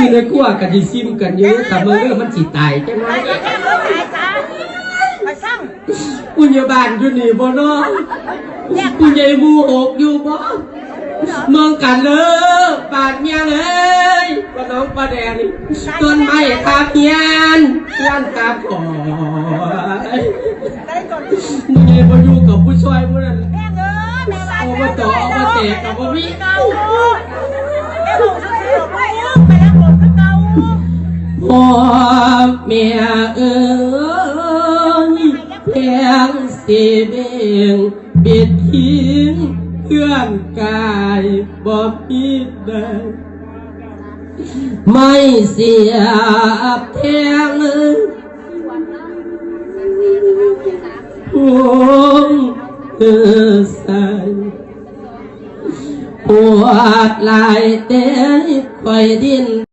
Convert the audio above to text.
อยู่ในขั้วกันที่ซิมกันเยอะแต่เมื่อเรื่องมันสิตายจังไงไปแค่เมื่อไหร่จ้าไปสั่งปุญญาบาลอยู่นี่บ่เนาะแยกปุญญาหมูหกอยู่บ่เมืองกันเลยปาดเมียเลยว่าน้องปลาแดงนี่ต้นไม้ตาเพียนย่านตาขอยได้จนมึงเลยมาอยู่กับผู้ช่วยมึงนั่นแม่เอ้ยแม่บ้านเอามาต่อเอามาเตะกับบ่มีเพ่อแม่เอ้ยแพงสิเบงเบียดทิ้งเพื่อนกายบ่มีได้ไม่เสียแทงพวงเออใส่ปวดลายเต้คอยดิ้น